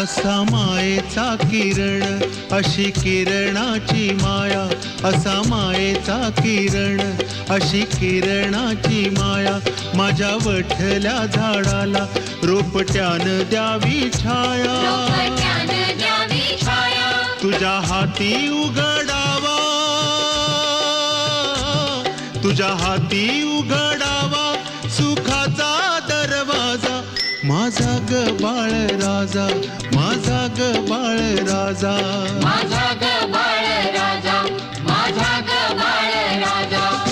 असा मायेचा किरण अशी किरणाची माया. असा मायेचा किरण अशी किरणाची माया. माझ्या वठल्या झाडाला रोपट्यान द्यावी छाया. तुझ्या हाती उघडावा. तुझ्या हाती उघडावा. सुख ग बाळ राजा माझा ग बाळ राजा. माझा ग बाळ राजा माझा ग बाळ राजा.